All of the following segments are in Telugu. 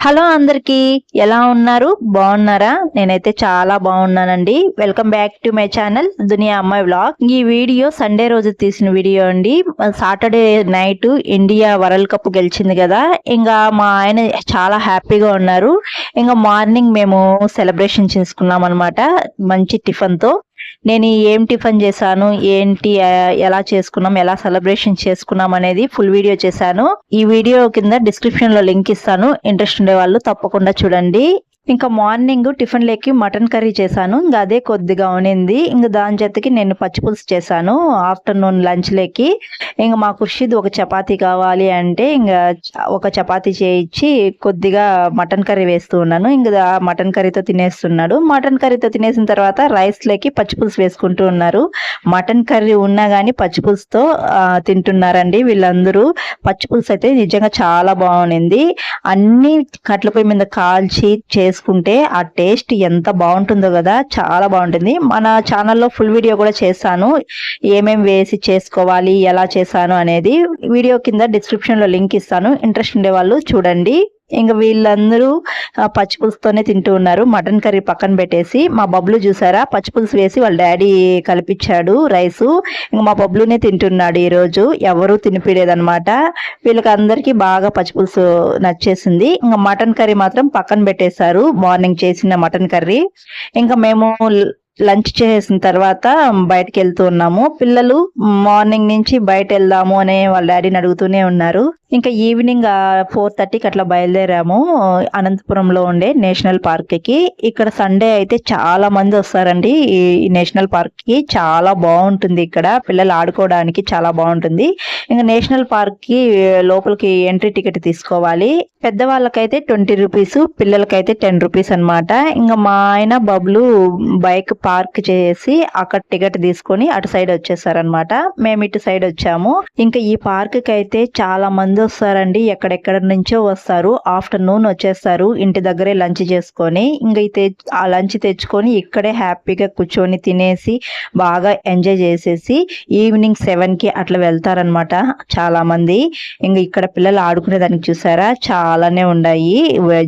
హలో అందరికీ ఎలా ఉన్నారు? బాగున్నారా? నేనైతే చాలా బాగున్నానండి. Welcome back to my channel Duniya Ammayi vlog ఈ వీడియో సండే రోజు తీసిన వీడియో అండి. Saturday night India world cup గెలిచింది కదా. ఇంకా మా ఆయన చాలా హ్యాపీగా ఉన్నారు. ఇంకా మార్నింగ్ మేము సెలబ్రేషన్ చేసుకున్నాం అనమాట మంచి టిఫిన్తో నేను ఏం టిఫిన్ చేశాను ఏంటి ఎలా చేసుకున్నాం ఎలా సెలబ్రేషన్ చేసుకున్నాం అనేది ఫుల్ వీడియో చేశాను. ఈ వీడియో కింద డిస్క్రిప్షన్లో లింక్ ఇస్తాను. ఇంట్రెస్ట్ ఉండే వాళ్ళు తప్పకుండా చూడండి. ఇంకా మార్నింగ్ టిఫిన్ లెక్కి మటన్ కర్రీ చేశాను. ఇంకా అదే కొద్దిగా ఉనింది. ఇంకా దాని జతకి నేను పచ్చిపులుసు చేశాను. ఆఫ్టర్నూన్ లంచ్లోకి ఇంకా మా ఖుషిద్ ఒక చపాతీ కావాలి అంటే ఇంకా ఒక చపాతీ చేయించి కొద్దిగా మటన్ కర్రీ వేస్తూ ఉన్నాను. ఇంకా మటన్ కర్రీతో తినేస్తున్నాడు. మటన్ కర్రీతో తినేసిన తర్వాత రైస్ లేకి పచ్చిపులుసు వేసుకుంటూ ఉన్నారు. మటన్ కర్రీ ఉన్నా కానీ పచ్చిపులుసుతో తింటున్నారండి వీళ్ళందరూ. పచ్చిపులుసు అయితే నిజంగా చాలా బాగుంది అన్ని కట్ల పొయ్యి మీద కాల్చి చేసుకుంటే ఆ టేస్ట్ ఎంత బాగుంటుందో కదా చాలా బాగుంటుంది. మన ఛానల్లో ఫుల్ వీడియో కూడా చేశాను. ఏమేమి వేసి చేసుకోవాలి ఎలా చేశాను అనేది వీడియో కింద డిస్క్రిప్షన్లో లింక్ ఇస్తాను. ఇంట్రెస్ట్ ఉండే వాళ్ళు చూడండి. ఇంకా వీళ్ళందరూ పచ్చిపులుసుతోనే తింటూ ఉన్నారు. మటన్ కర్రీ పక్కన పెట్టేసి మా బబ్లు చూసారా? పచ్చిపులుసు వేసి వాళ్ళ డాడీ కల్పించాడు రైసు. ఇంకా మా బబ్లునే తింటున్నాడు ఈరోజు. ఎవరు తినిపిలేదన్నమాట వీళ్ళకి అందరికీ బాగా పచ్చిపులుసు నచ్చేసింది. ఇంకా మటన్ కర్రీ మాత్రం పక్కన పెట్టేశారు. మార్నింగ్ చేసిన మటన్ కర్రీ. ఇంకా మేము లంచ్ చేసిన తర్వాత బయటకు వెళ్తూ ఉన్నాము. పిల్లలు మార్నింగ్ నుంచి బయట వెళ్దాము అని వాళ్ళ డాడీని అడుగుతూనే ఉన్నారు. ఇంకా ఈవినింగ్ ఫోర్ థర్టీకి అట్లా బయలుదేరాము. అనంతపురంలో ఉండే నేషనల్ పార్క్కి ఇక్కడ సండే అయితే చాలా మంది వస్తారండి. ఈ నేషనల్ పార్క్కి చాలా బాగుంటుంది ఇక్కడ. పిల్లలు ఆడుకోవడానికి చాలా బాగుంటుంది. ఇంకా నేషనల్ పార్క్కి లోపలికి ఎంట్రీ టికెట్ తీసుకోవాలి. పెద్దవాళ్ళకైతే ట్వంటీ రూపీస్ పిల్లలకైతే టెన్ రూపీస్ అన్నమాట. ఇంకా మా ఆయన బబ్లు బైక్ పార్క్ చేసి అక్కడ టికెట్ తీసుకొని అటు సైడ్ వచ్చేసారనమాట మేము ఇటు సైడ్ వచ్చాము. ఇంకా ఈ పార్క్కి అయితే చాలా మంది వస్తారండి. ఎక్కడెక్కడ నుంచో వస్తారు. ఆఫ్టర్నూన్ వచ్చేస్తారు. ఇంటి దగ్గరే లంచ్ చేసుకొని ఇంకా అయితే ఆ లంచ్ తెచ్చుకొని ఇక్కడే హ్యాపీగా కూర్చొని తినేసి బాగా ఎంజాయ్ చేసేసి ఈవినింగ్ సెవెన్కి అట్లా వెళ్తారనమాట చాలా మంది. ఇంకా ఇక్కడ పిల్లలు ఆడుకునే దానికి చూసారా? చాలానే ఉన్నాయి.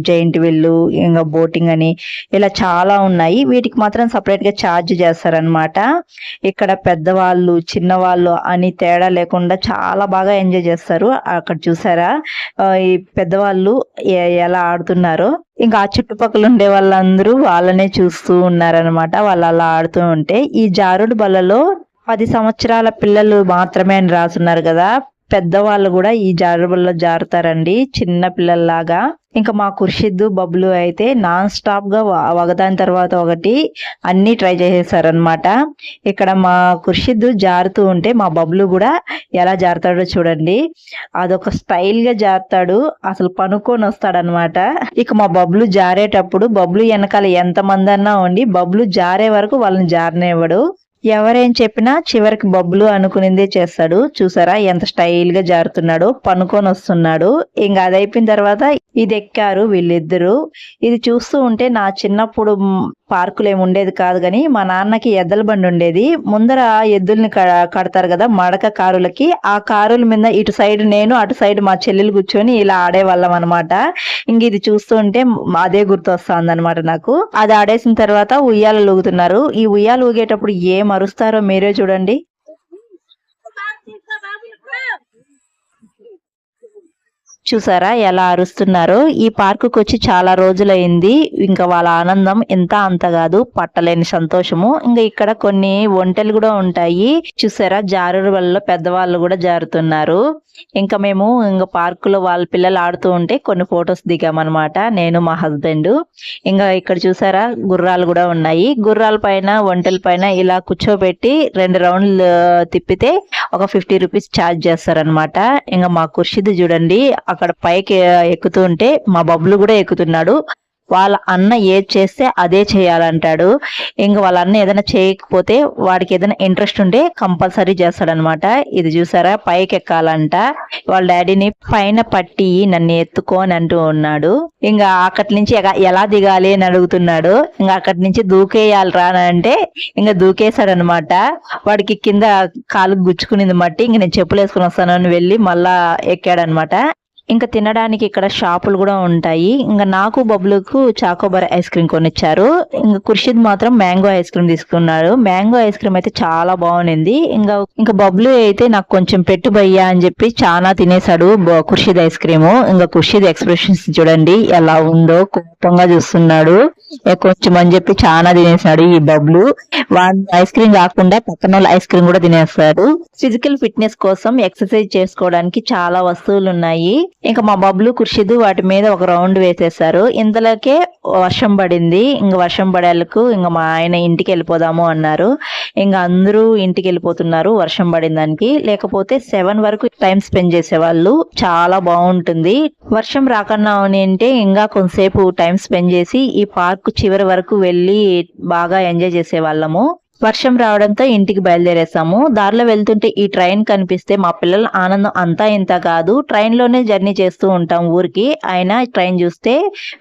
జైంట్ విల్లు ఇంకా బోటింగ్ అని ఇలా చాలా ఉన్నాయి. వీటికి మాత్రం సపరేట్ గా ఛార్జ్ చేస్తారనమాట ఇక్కడ పెద్దవాళ్ళు చిన్నవాళ్ళు అని తేడా లేకుండా చాలా బాగా ఎంజాయ్ చేస్తారు. అక్కడ చూసారా? ఆ, ఈ పెద్దవాళ్ళు ఎలా ఆడుతున్నారో. ఇంకా ఆ చుట్టుపక్కల ఉండే వాళ్ళందరూ వాళ్ళనే చూస్తూ ఉన్నారనమాట వాళ్ళు అలా ఆడుతూ ఉంటే. ఈ జారుడు బలలో పది సంవత్సరాల పిల్లలు మాత్రమే అని రాసున్నారు కదా. పెద్దవాళ్ళు కూడా ఈ జారుబల్లో జారుతారండి చిన్న పిల్లల్లాగా. ఇంకా మా కుర్షిద్దు బబ్లు అయితే నాన్ స్టాప్గా ఒకదాని తర్వాత ఒకటి అన్ని ట్రై చేసేసారనమాట ఇక్కడ మా కుర్షిద్దు జారుతూ ఉంటే మా బబ్లు కూడా ఎలా జారుతాడో చూడండి. అదొక స్టైల్గా జారుతాడు అసలు పనుకొని వస్తాడనమాట ఇక మా బబ్లు జారేటప్పుడు బబ్లు వెనకాల ఎంత మంది అన్నా ఉండి బబ్లు జారే వరకు వాళ్ళని జారనివ్వడు. ఎవరేం చెప్పినా చివరికి బబ్బులు అనుకునిందే చేస్తాడు. చూసారా ఎంత స్టైల్గా జారుతున్నాడు పనుకొని వస్తున్నాడు ఇంకా అది అయిపోయిన తర్వాత ఇది ఎక్కారు వీళ్ళిద్దరూ. ఇది చూస్తూ ఉంటే నా చిన్నప్పుడు పార్కులు ఏమి ఉండేది కాదు కానీ మా నాన్నకి ఎద్దల బండి ఉండేది. ముందర ఎద్దుల్ని క- కడతారు కదా మడక కారులకి. ఆ కారుల మీద ఇటు సైడ్ నేను అటు సైడ్ మా చెల్లెలు కూర్చొని ఇలా ఆడేవాళ్ళం అనమాట ఇంక ఇది చూస్తూ ఉంటే అదే గుర్తు వస్తుంది అనమాట నాకు. అది ఆడేసిన తర్వాత ఉయ్యాలు ఊగుతున్నారు ఈ ఉయ్యాలు ఊగేటప్పుడు ఏం అరుస్తారో మీరే చూడండి. చూసారా ఎలా అరుస్తున్నారో? ఈ పార్కుకి వచ్చి చాలా రోజులైంది. ఇంకా వాళ్ళ ఆనందం ఎంత అంత కాదు. పట్టలేని సంతోషము. ఇంకా ఇక్కడ కొన్ని ఒంటెలు కూడా ఉంటాయి. చూసారా? జారుడు వల్ల పెద్దవాళ్ళు కూడా జారుతున్నారు. ఇంకా మేము ఇంకా పార్కులో వాళ్ళ పిల్లలు ఆడుతూ ఉంటే కొన్ని ఫొటోస్ దిగామన్నమాట. నేను మా హస్బెండ్. ఇంకా ఇక్కడ చూసారా? గుర్రాలు కూడా ఉన్నాయి. గుర్రాల పైన ఒంటెల పైన ఇలా కూర్చోబెట్టి రెండు రౌండ్లు తిప్పితే ఒక ఫిఫ్టీ రూపీస్ ఛార్జ్ చేస్తారనమాట ఇంకా మా కుర్షిద్ చూడండి. అక్కడ అక్కడ పైకి ఎక్కుతూ ఉంటే మా బబ్లు కూడా ఎక్కుతున్నాడు. వాళ్ళ అన్న ఏది చేస్తే అదే చేయాలంటాడు. ఇంకా వాళ్ళ అన్న ఏదైనా చేయకపోతే వాడికి ఏదైనా ఇంట్రెస్ట్ ఉంటే కంపల్సరీ చేస్తాడనమాట. ఇది చూసారా? పైకి ఎక్కాలంట వాళ్ళ డాడీని పైన పట్టి నన్ను ఎత్తుకోని అంటూ ఉన్నాడు. ఇంకా అక్కడి నుంచి ఎలా దిగాలి అని అడుగుతున్నాడు. ఇంకా అక్కడి నుంచి దూకేయాలి రా అంటే ఇంకా దూకేశాడనమాట. వాడికి కింద కాలు గుచ్చుకునింది మట్టి ఇంక నేను చెప్పులు వేసుకుని వస్తాను అని వెళ్ళి మళ్ళా ఎక్కాడనమాట. ఇంకా తినడానికి ఇక్కడ షాపులు కూడా ఉంటాయి. ఇంకా నాకు బబ్లుకు చాకోబార్ ఐస్ క్రీమ్ కొనిచ్చారు. ఇంకా ఖుర్షిద్ మాత్రం మ్యాంగో ఐస్ క్రీమ్ తీసుకున్నాడు మ్యాంగో ఐస్ క్రీమ్ అయితే చాలా బాగుంది ఇంకా ఇంకా బబ్లు అయితే నాకు కొంచెం పెట్టు భయ్యా అని చెప్పి చాలా తినేసాడు బ- ఖుర్షిద్ ఐస్ క్రీమ్. ఇంకా ఖుర్షిద్ ఎక్స్ప్రెషన్స్ చూడండి ఎలా ఉందో కోపంగా చూస్తున్నాడు. కొంచెం అని చెప్పి చాలా తినేసాడు ఈ బబ్లు. వాడు ఐస్ క్రీమ్ కాకుండా పక్కన వాళ్ళ ఐస్ క్రీమ్ కూడా తినేస్తాడు. ఫిజికల్ ఫిట్నెస్ కోసం ఎక్సర్సైజ్ చేసుకోవడానికి చాలా వస్తువులు ఉన్నాయి ఇంకా మా బబ్లు కుర్షిదు వాటి మీద ఒక రౌండ్ వేసేసారు. ఇంతలోకే వర్షం పడింది. ఇంకా వర్షం పడేందుకు ఇంకా మా ఆయన ఇంటికి వెళ్ళిపోదాము అన్నారు. ఇంకా అందరూ ఇంటికి వెళ్ళిపోతున్నారు వర్షం పడిన దానికి. లేకపోతే సెవెన్ వరకు టైం స్పెండ్ చేసేవాళ్ళు. చాలా బాగుంటుంది. వర్షం రాకన్నా అని అంటే ఇంకా కొంతసేపు టైం స్పెండ్ చేసి ఈ పార్క్ చివరి వరకు వెళ్ళి బాగా ఎంజాయ్ చేసేవాళ్ళము. వర్షం రావడంతో ఇంటికి బయలుదేరేసాము దారిలో వెళ్తుంటే ఈ ట్రైన్ కనిపిస్తే మా పిల్లల ఆనందం అంతా ఇంత కాదు. ట్రైన్లోనే జర్నీ చేస్తూ ఉంటాం ఊరికి. అయినా ట్రైన్ చూస్తే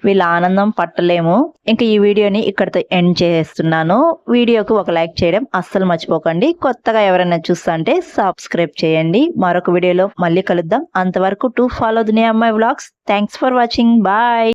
వీళ్ళ ఆనందం పట్టలేము. ఇంకా ఈ వీడియోని ఇక్కడితో ఎండ్ చేస్తున్నాను. వీడియోకి ఒక లైక్ చేయడం అస్సలు మర్చిపోకండి. కొత్తగా ఎవరైనా చూస్తుంటే సబ్స్క్రైబ్ చేయండి. మరొక వీడియోలో మళ్ళీ కలుద్దాం. అంతవరకు to follow Duniya Ammayi vlogs. Thanks for watching. Bye.